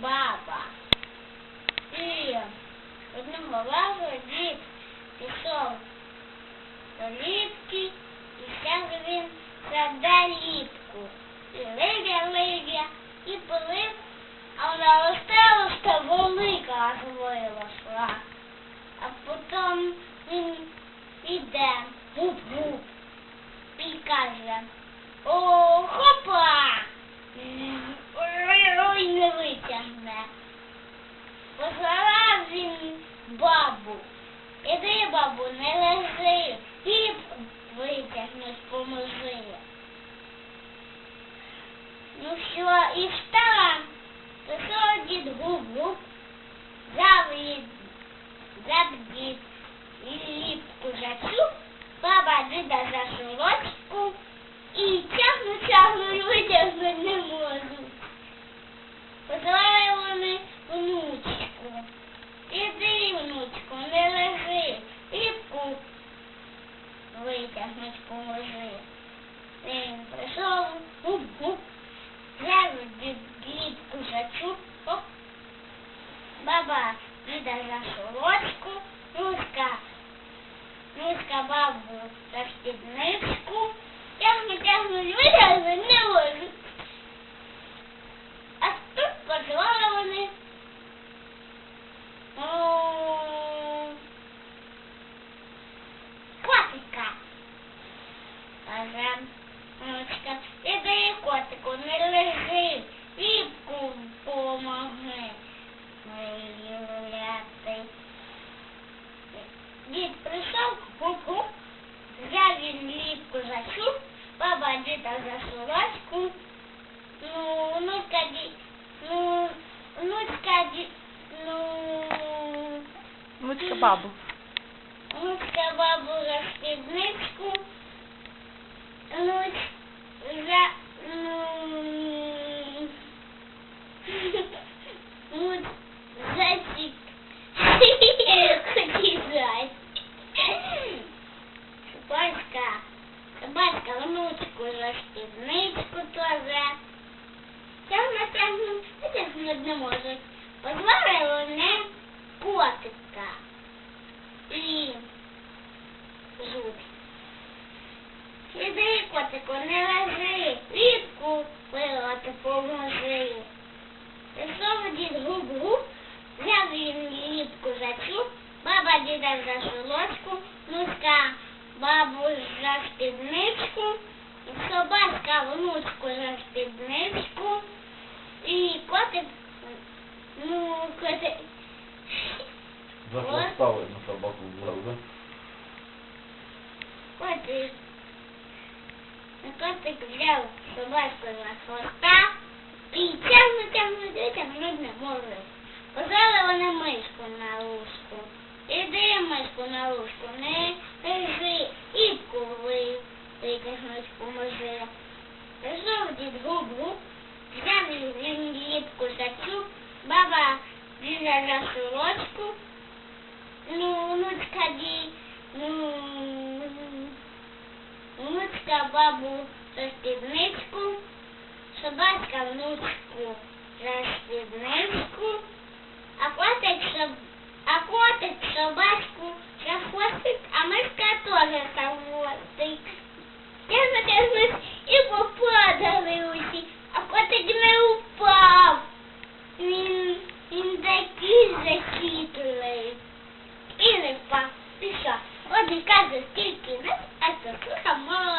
баба. І одного разу дід пішов до ліпки і взяв він саде ліпку. І лиля, лиля, і полив, а вона росте, росте велика аж виросла. А потім він іде, гуп-гуп, і каже, о, бабу. Іди, бабу, не лежи, піп витягнуть поможи. Ну що, і встала, писав дід губ-губ, взяв її витягнуть поможи. Він прийшов, гуп-гуп, взяв дід ліпку за цю, оп. Баба діда за сорочку, Нуська, Нуська бабу за спідничку, тягну, тягну, витягну, не внучка, іди, котику, не лежи, ліпку помоги. Виявляти. Дід прийшов, гуп-гуп, взяв він ліпку за чуб, баба діда за сорочку, ну, внучка ді, ну, внучка ді, ну, Внучка бабу. внучка бабу за спідничку, внуч за, ну, внуч за чик. Хотілась. Собачка, собачка внучку за спідничку тоже. Тягне, тягне, витягнути не може. Позвали вони котика і жут. Іди, котику, не лежи, ліпку пилати поможи. Пішов дід губ-губ, взяв він ліпку за цю, баба діда за шолочку, нуська бабу за спідничку, собака внучку за спідничку, і котик, ну, котик, За хвоста видно собаку да? котик, котик взяв собачку за хвоста і тягну, тягну, витягнуть не може. Позвали вони мишку на лужку. Іди, мишку на лужку, не лежи, іпку ви витягнуть поможи. Пішов дід губ-губ, взяв він ліпку за цю, баба діда за сорочку, ну, внучка ді, ну, внучка бабу за спідничку, собачка внучку за спідничку, а котик, соб... а котик собачку за хвостик, а мишка теж за хвостик. Тягну, тягну, і попадали усі, а котик не упав. Він, він такий захитрий. І не впав. І що? От і каже, скільки нас, 这是什么？